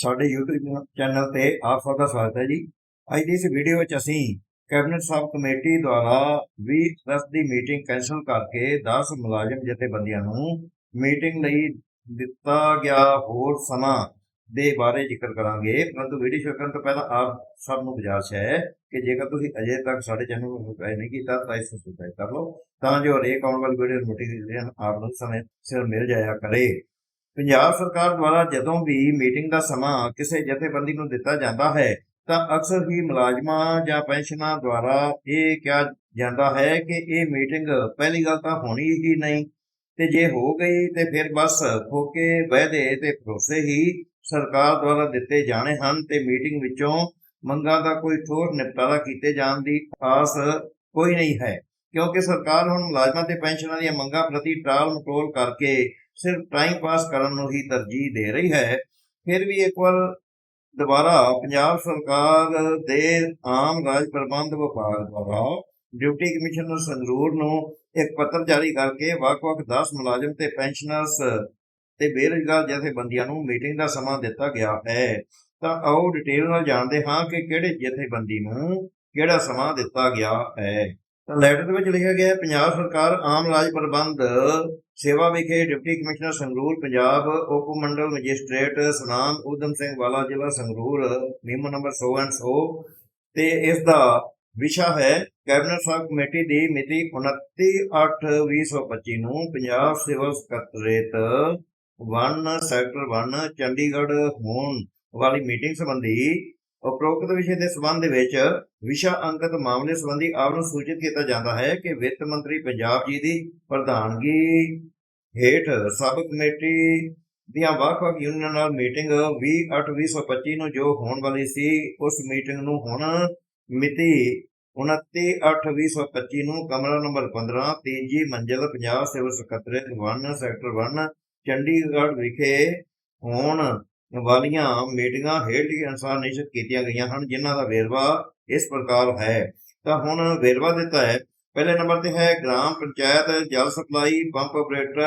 ਸਾਡੇ YouTube channel ਤੇ ਆਪ ਸਭ ਦਾ ਸਵਾਗਤ ਹੈ ਜੀ। ਅੱਜ ਦੀ ਇਸ ਵੀਡੀਓ ਵਿੱਚ ਅਸੀਂ ਕੈਬਨਿਟ ਸਬ ਕਮੇਟੀ ਦੁਆਰਾ 20 ਅਗਸਤ ਦੀ ਮੀਟਿੰਗ ਕੈਂਸਲ ਕਰਕੇ 10 ਮੁਲਾਜ਼ਮ ਜਥੇਬੰਦੀਆਂ ਨੂੰ ਮੀਟਿੰਗ ਲਈ ਦਿੱਤਾ ਗਿਆ ਹੋਰ ਸਮਾਂ ਦੇ ਬਾਰੇ ਜ਼ਿਕਰ ਕਰਾਂਗੇ। ਪਰੰਤੂ ਵੀਡੀਓ ਸ਼ੁਰੂ ਕਰਨ ਤੋਂ ਪਹਿਲਾਂ ਆਪ ਸਭ ਨੂੰ ਗੁਜ਼ਾਰਿਸ਼ ਹੈ ਕਿ ਜੇਕਰ ਤੁਸੀਂ ਅਜੇ ਤੱਕ ਸਾਡੇ ਚੈਨਲ ਨੂੰ ਸਬਸਕ੍ਰਾਈਬ ਨਹੀਂ ਕੀਤਾ, ਤਾਂ ਇਸ ਨੂੰ ਸਬਸਕ੍ਰਾਈਬ ਕਰ ਲਓ, ਤਾਂ ਜੋ ਹਰੇਕ ਆਉਣ ਵਾਲੀ ਵੀਡੀਓ ਨੋਟੀਫਿਕੇਸ਼ਨ ਆਪ ਨੂੰ ਸਮੇਂ ਸਿਰ ਮਿਲ ਜਾਇਆ ਕਰੇ। ਪੰਜਾਬ ਸਰਕਾਰ ਦੁਆਰਾ ਜਦੋਂ ਵੀ ਮੀਟਿੰਗ ਦਾ ਸਮਾਂ ਕਿਸੇ ਜਥੇਬੰਦੀ ਨੂੰ ਦਿੱਤਾ ਜਾਂਦਾ ਹੈ, ਤਾਂ ਅਕਸਰ ਹੀ ਮੁਲਾਜ਼ਮਾਂ ਜਾਂ ਪੈਨਸ਼ਨਾਂ ਦੁਆਰਾ ਇਹ ਕਿਹਾ ਜਾਂਦਾ ਹੈ ਕਿ ਇਹ ਮੀਟਿੰਗ ਪਹਿਲੀ ਗੱਲ ਤਾਂ ਹੋਣੀ ਹੀ ਨਹੀਂ, ਤੇ ਜੇ ਹੋ ਗਈ ਤੇ ਫਿਰ ਬਸ ਫੋਕੇ ਵਾਅਦੇ ਤੇ ਭਰੋਸੇ ਹੀ ਸਰਕਾਰ ਦੁਆਰਾ ਦਿੱਤੇ ਜਾਣੇ ਹਨ ਤੇ ਮੀਟਿੰਗ ਵਿੱਚੋਂ ਮੰਗਾਂ ਦਾ ਕੋਈ ਠੋਰ ਨਿਪਟਾਰਾ ਕੀਤੇ ਜਾਣ ਦੀ ਆਸ ਕੋਈ ਨਹੀਂ ਹੈ, ਕਿਉਂਕਿ ਸਰਕਾਰ ਹੁਣ ਮੁਲਾਜ਼ਮਾਂ ਤੇ ਪੈਨਸ਼ਨਾਂ ਦੀਆਂ ਮੰਗਾਂ ਪ੍ਰਤੀ ਟਾਲ ਮਟੋਲ ਕਰਕੇ ਸਿਰਫ ਟਾਈਮ ਪਾਸ ਕਰਨ ਨੂੰ ਹੀ ਤਰਜੀਹ ਦੇ ਰਹੀ ਹੈ। ਫਿਰ ਵੀ ਇੱਕ ਵਾਰ ਦੁਬਾਰਾ ਪੰਜਾਬ ਸਰਕਾਰ ਦੇ ਆਮ ਰਾਜ ਪ੍ਰਬੰਧ ਵਿਭਾਗ ਦੁਆਰਾ ਡਿਊਟੀ ਕਮਿਸ਼ਨਰ ਸੰਗਰੂਰ ਨੂੰ ਇੱਕ ਪੱਤਰ ਜਾਰੀ ਕਰਕੇ ਵੱਖ-ਵੱਖ 10 ਮੁਲਾਜ਼ਮ ਤੇ ਪੈਨਸ਼ਨਰਸ ਤੇ ਬੇਰੁਜ਼ਗਾਰ ਜਥੇਬੰਦੀਆਂ ਨੂੰ ਮੀਟਿੰਗ ਦਾ ਸਮਾਂ ਦਿੱਤਾ ਗਿਆ ਹੈ। ਤਾਂ ਆਓ ਡਿਟੇਲ ਨਾਲ ਜਾਣਦੇ ਹਾਂ ਕਿ ਕਿਹੜੇ ਜਥੇਬੰਦੀ ਨੂੰ ਕਿਹੜਾ ਸਮਾਂ ਦਿੱਤਾ ਗਿਆ ਹੈ। ਤਾਂ ਲੈਟਰ ਦੇ ਵਿੱਚ ਲਿਖਿਆ ਗਿਆ ਹੈ, ਪੰਜਾਬ ਸਰਕਾਰ ਆਮ ਰਾਜ ਪ੍ਰਬੰਧ ਸੇਵਾ ਵਿਖੇ ਡਿਪਟੀ ਕਮਿਸ਼ਨਰ ਸੰਗਰੂਰ, ਪੰਜਾਬ ਉਪ ਮੰਡਲ ਮੈਜਿਸਟ੍ਰੇਟ ਸਨਾਮ ਉਦਮ ਸਿੰਘ ਵਾਲਾ ਜ਼ਿਲ੍ਹਾ ਸੰਗਰੂਰ ਨਿਯਮ ਨੰਬਰ 100 ਐਂਡ 100 ਤੇ ਇਸ ਦਾ ਵਿਸ਼ਾ ਹੈ, ਕੈਬਨਿਟ ਸਬ ਕਮੇਟੀ ਦੀ ਮਿਤੀ 29/8/2025 ਨੂੰ ਪੰਜਾਬ ਸਿਵਲ ਸਕੱਤਰੇਤ 1 ਸੈਕਟਰ 1 ਚੰਡੀਗੜ੍ਹ ਹੋਣ ਵਾਲੀ ਮੀਟਿੰਗ ਸੰਬੰਧੀ ਉਪਰੋਕਤ ਵਿਸ਼ੇ ਦੇ ਸੰਬੰਧ ਵਿੱਚ ਵਿਸ਼ਾ ਅੰਕਤ ਮਾਮਲੇ ਸੰਬੰਧੀ ਆਪ ਨੂੰ ਸੂਚਿਤ ਕੀਤਾ ਜਾਂਦਾ ਹੈ ਕਿ ਵਿੱਤ ਮੰਤਰੀ ਪੰਜਾਬ ਜੀ ਦੀ ਪ੍ਰਧਾਨਗੀ ਹੇਠ ਸਬ ਕਮੇਟੀ ਦੀਆਂ ਵੱਖ-ਵੱਖ ਯੂਨੀਅਨਾਂ ਨਾਲ ਮੀਟਿੰਗ 20/8/2025 ਨੂੰ ਜੋ ਹੋਣ ਵਾਲੀ ਸੀ, ਉਸ ਮੀਟਿੰਗ ਨੂੰ ਹੁਣ ਮਿਤੀ 29/8/2025 ਨੂੰ ਕਮਰਾ ਨੰਬਰ 15 ਤੀਜੀ ਮੰਜ਼ਿਲ ਪੰਜਾਬ ਸਿਵਲ ਸਕੱਤਰੇਤ 1 ਸੈਕਟਰ 1 ਚੰਡੀਗੜ੍ਹ ਵਿਖੇ ਹੋਣ ਵਾਲੀਆਂ ਮੀਟਿੰਗਾਂ ਹੇਠ ਲਿਖੇ ਅਨੁਸਾਰ ਨਿਸ਼ਚਿਤ ਕੀਤੀਆਂ ਗਈਆਂ ਹਨ, ਜਿਨ੍ਹਾਂ ਦਾ ਵੇਰਵਾ ਇਸ ਪ੍ਰਕਾਰ ਹੈ। ਤਾਂ ਹੁਣ ਵੇਰਵਾ ਦਿੱਤਾ ਹੈ। ਪਹਿਲੇ ਨੰਬਰ ਤੇ ਹੈ ਗ੍ਰਾਮ ਪੰਚਾਇਤ ਜਲ ਸਪਲਾਈ ਪੰਪ ਆਪਰੇਟਰ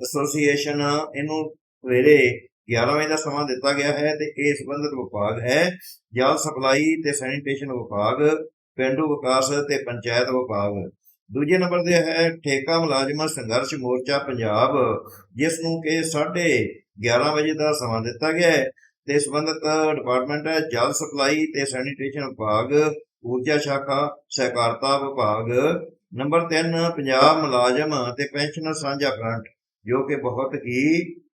ਐਸੋਸੀਏਸ਼ਨ। ਇਹਨੂੰ ਸਵੇਰੇ 11 ਵਜੇ ਦਾ ਸਮਾਂ ਦਿੱਤਾ ਗਿਆ ਹੈ ਤੇ ਇਹ ਸੰਬੰਧਿਤ ਵਿਭਾਗ ਹੈ। ਜਲ ਸਪਲਾਈ ਤੇ ਸੈਨੀਟੇਸ਼ਨ ਵਿਭਾਗ, ਪਿੰਡੂ ਵਿਕਾਸ ਤੇ ਪੰਚਾਇਤ ਵਿਭਾਗ। ਦੂਜੇ ਨੰਬਰ ਤੇ ਹੈ ਠੇਕਾ ਮੁਲਾਜ਼ਮਾਂ ਸੰਘਰਸ਼ ਮੋਰਚਾ ਪੰਜਾਬ, ਜਿਸ ਨੂੰ ਕਿ 11:30 ਵਜੇ ਦਾ ਸਮਾਂ ਦਿੱਤਾ ਗਿਆ ਹੈ ਤੇ ਸੰਬੰਧਿਤ ਡਿਪਾਰਟਮੈਂਟ ਹੈ ਜਲ ਸਪਲਾਈ ਤੇ ਸੈਨੀਟੇਸ਼ਨ ਵਿਭਾਗ, ਊਰਜਾ ਸ਼ਾਖਾ, ਸਹਿਕਾਰਤਾ ਵਿਭਾਗ। ਨੰਬਰ 3 ਪੰਜਾਬ ਮੁਲਾਜ਼ਮ ਤੇ ਪੈਨਸ਼ਨਰ ਸਾਂਝਾ ਫਰੰਟ ਜੋ ਕਿ ਬਹੁਤ ਹੀ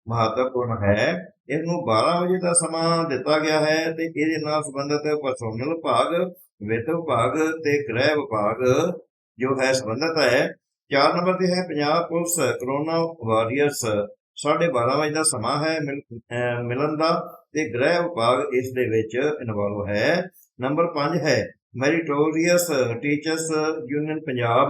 ਮਹੱਤਵਪੂਰਨ ਹੈ। ਇਸ ਨੂੰ 12 ਵਜੇ ਦਾ ਸਮਾਂ ਦਿੱਤਾ ਗਿਆ ਹੈ ਤੇ ਇਹਦੇ ਨਾਲ ਸੰਬੰਧਿਤ ਪਰਸੋਨਲ ਵਿਭਾਗ, ਵਿੱਤ ਵਿਭਾਗ ਤੇ ਗ੍ਰਹਿ ਵਿਭਾਗ ਜੋ ਹੈ ਸੰਬੰਧਿਤ ਹੈ। 4 ਨੰਬਰ ਤੇ ਹੈ ਪੰਜਾਬ ਪੁਲਿਸ, ਕਰੋਨਾ ਵਾਰੀਅਰਸ। 12:30 ਵਜੇ ਦਾ ਸਮਾਂ ਹੈ, ਮਿਲ- ਮਿਲਣ ਦਾ ਤੇ ਗ੍ਰਹਿ ਵਿਭਾਗ ਇਸ ਦੇ ਵਿੱਚ ਇਨਵੋਲਵ ਹੈ। ਨੰਬਰ 5 ਹੈ ਮੈਰੀਟੋਰੀਅਸ ਟੀਚਰਸ ਯੂਨੀਅਨ ਪੰਜਾਬ।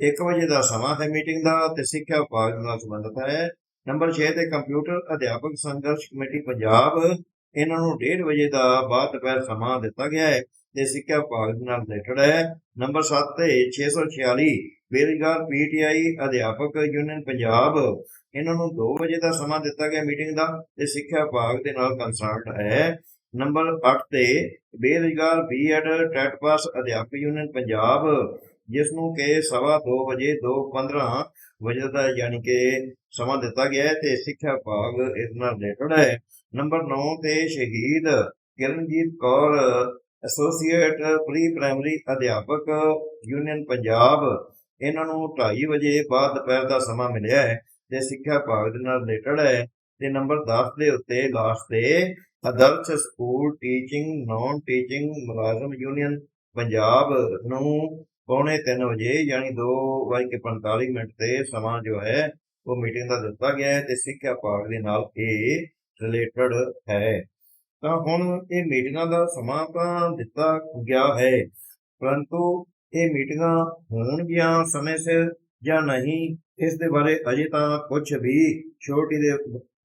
1 ਵਜੇ ਦਾ ਸਮਾਂ ਹੈ ਮੀਟਿੰਗ ਦਾ ਤੇ ਸਿੱਖਿਆ ਵਿਭਾਗ ਨਾਲ ਸੰਬੰਧਿਤ ਹੈ। ਨੰਬਰ 6 ਤੇ ਕੰਪਿਊਟਰ ਅਧਿਆਪਕ ਸੰਘਰਸ਼ ਕਮੇਟੀ ਪੰਜਾਬ। ਇਹਨਾਂ ਨੂੰ 1:30 ਵਜੇ ਦਾ ਬਾਅਦ ਦੁਪਹਿਰ ਸਮਾਂ ਦਿੱਤਾ ਗਿਆ ਹੈ। ਤੇ ਸਿੱਖਿਆ ਵਿਭਾਗ ਨਾਲ ਰਿਲੇਟਡ ਹੈ। ਨੰਬਰ 7 ਤੇ 646 ਬੇਰੁਜ਼ਗਾਰ ਪੀਟੀਆਈ ਅਧਿਆਪਕ ਯੂਨੀਅਨ ਪੰਜਾਬ। ਇਹਨਾਂ ਨੂੰ 2 ਵਜੇ ਦਾ ਸਮਾਂ ਦਿੱਤਾ ਗਿਆ ਮੀਟਿੰਗ ਦਾ ਤੇ ਸਿੱਖਿਆ ਵਿਭਾਗ ਦੇ ਨਾਲ ਕੰਸਲਟ ਹੈ। ਨੰਬਰ 8 ਤੇ ਬੇਰੁਜ਼ਗਾਰ ਬੀਐਡ ਟੈਟ ਪਾਸ ਅਧਿਆਪਕ ਯੂਨੀਅਨ ਪੰਜਾਬ ਜਿਸ ਨੂੰ ਕਿ ਸਵਾ 2 ਵਜੇ 2:15 ਵਜੇ ਦਾ ਯਾਨੀ ਕਿ ਸਮਾਂ ਦਿੱਤਾ ਗਿਆ ਹੈ ਤੇ ਸਿੱਖਿਆ ਵਿਭਾਗ ਇਸ ਨਾਲ ਰਿਲੇਟਡ ਹੈ। ਨੰਬਰ 9 ਤੇ ਸ਼ਹੀਦ Kiranjit Kaur associate pre primary ਅਧਿਆਪਕ ਯੂਨੀਅਨ ਪੰਜਾਬ ਇਹਨਾਂ ਨੂੰ 2:30 ਵਜੇ ਬਾਅਦ ਦੁਪਹਿਰ ਦਾ ਸਮਾਂ ਮਿਲਿਆ ਹੈ, ਤੇ ਸਿੱਖਿਆ ਵਿਭਾਗ ਦੇ ਨਾਲ ਰਿਲੇਟਡ ਹੈ, ਤੇ ਨੰਬਰ 10 ਦੇ ਉੱਤੇ ਲਾਸਟ ਤੇ Adarsh school teaching non teaching ਮੁਲਾਜ਼ਮ ਯੂਨੀਅਨ ਪੰਜਾਬ ਨੂੰ ਪੌਣੇ 3 ਵਜੇ ਯਾਨੀ 2:45 ਮਿੰਟ ਤੇ ਸਮਾਂ ਜੋ ਹੈ, ਉਹ ਮੀਟਿੰਗ ਦਾ ਦਿੱਤਾ ਗਿਆ ਹੈ, ਤੇ ਸਿੱਖਿਆ ਵਿਭਾਗ ਦੇ ਨਾਲ ਇਹ ਰਿਲੇਟਡ ਹੈ। ਤਾਂ ਹੁਣ ਇਹ ਮੀਟਿੰਗਾਂ ਦਾ ਸਮਾਂ ਤਾਂ ਦਿੱਤਾ ਗਿਆ ਹੈ, ਪਰੰਤੂ ਇਹ ਮੀਟਿੰਗਾਂ ਹੋਣਗੀਆਂ ਸਮੇਂ ਸਿਰ ਜਾਂ ਨਹੀਂ, ਇਸ ਦੇ ਬਾਰੇ ਅਜੇ ਤਾਂ ਕੁਝ ਵੀ ਛੋਟੀ ਦੇ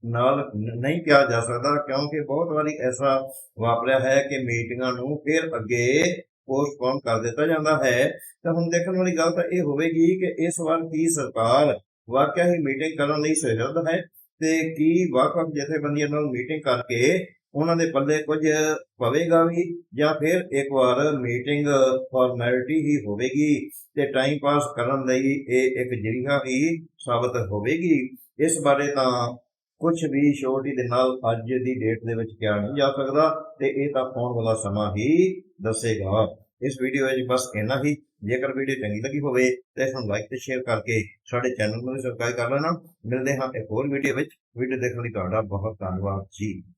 ਨਾਲ ਨਹੀਂ ਕਿਹਾ ਜਾ ਸਕਦਾ, ਕਿਉਂਕਿ ਬਹੁਤ ਵਾਰੀ ਐਸਾ ਵਾਪਰਿਆ ਹੈ ਕਿ ਮੀਟਿੰਗਾਂ ਨੂੰ ਫਿਰ ਅੱਗੇ ਪੋਸਟਪੋਨ ਕਰ ਦਿੱਤਾ ਜਾਂਦਾ ਹੈ। ਤਾਂ ਹੁਣ ਦੇਖਣ ਵਾਲੀ ਗੱਲ ਤਾਂ ਇਹ ਹੋਵੇਗੀ ਕਿ ਇਸ ਵਾਰ ਕੀ ਸਰਕਾਰ ਵਾਕਿਆ ਹੀ ਮੀਟਿੰਗ ਕਰਨ ਲਈ ਸਹਿਰਦ ਹੈ ਤੇ ਕੀ ਵੱਖ-ਵੱਖ ਜਥੇਬੰਦੀਆਂ ਨਾਲ ਮੀਟਿੰਗ ਕਰਕੇ ਉਹਨਾਂ ਦੇ ਪੱਲੇ ਕੁਝ ਪਵੇਗਾ ਵੀ ਜਾਂ ਫਿਰ ਇੱਕ ਵਾਰ ਮੀਟਿੰਗ ਫਾਰਮੈਲਿਟੀ ਹੀ ਹੋਵੇਗੀ ਤੇ ਟਾਈਮ ਪਾਸ ਕਰਨ ਲਈ ਇਹ ਇੱਕ ਜਰੀਆ ਹੀ ਸਾਬਤ ਹੋਵੇਗੀ। ਇਸ ਬਾਰੇ ਤਾਂ ਕੁਝ ਵੀ ਛੋਟੀ ਦੇ ਨਾਲ ਅੱਜ ਦੀ ਡੇਟ ਦੇ ਵਿੱਚ ਕਿਹਾ ਨਹੀਂ ਜਾ ਸਕਦਾ ਤੇ ਇਹ ਤਾਂ ਆਉਣ ਵਾਲਾ ਸਮਾਂ ਹੀ ਦੱਸੇਗਾ। ਇਸ ਵੀਡੀਓ ਵਿੱਚ ਬਸ ਇੰਨਾ ਹੀ। ਜੇਕਰ ਵੀਡੀਓ ਚੰਗੀ ਲੱਗੀ ਹੋਵੇ ਤਾਂ ਇਸ ਨੂੰ ਲਾਈਕ ਤੇ ਸ਼ੇਅਰ ਕਰਕੇ ਸਾਡੇ ਚੈਨਲ ਨੂੰ ਵੀ ਸਬਸਕ੍ਰਾਈਬ ਕਰ ਲੈਣਾ। ਮਿਲਦੇ ਹਾਂ ਇੱਕ ਹੋਰ ਵੀਡੀਓ ਵਿੱਚ। ਵੀਡੀਓ ਦੇਖਣ ਲਈ ਤੁਹਾਡਾ ਬਹੁਤ ਧੰਨਵਾਦ ਜੀ।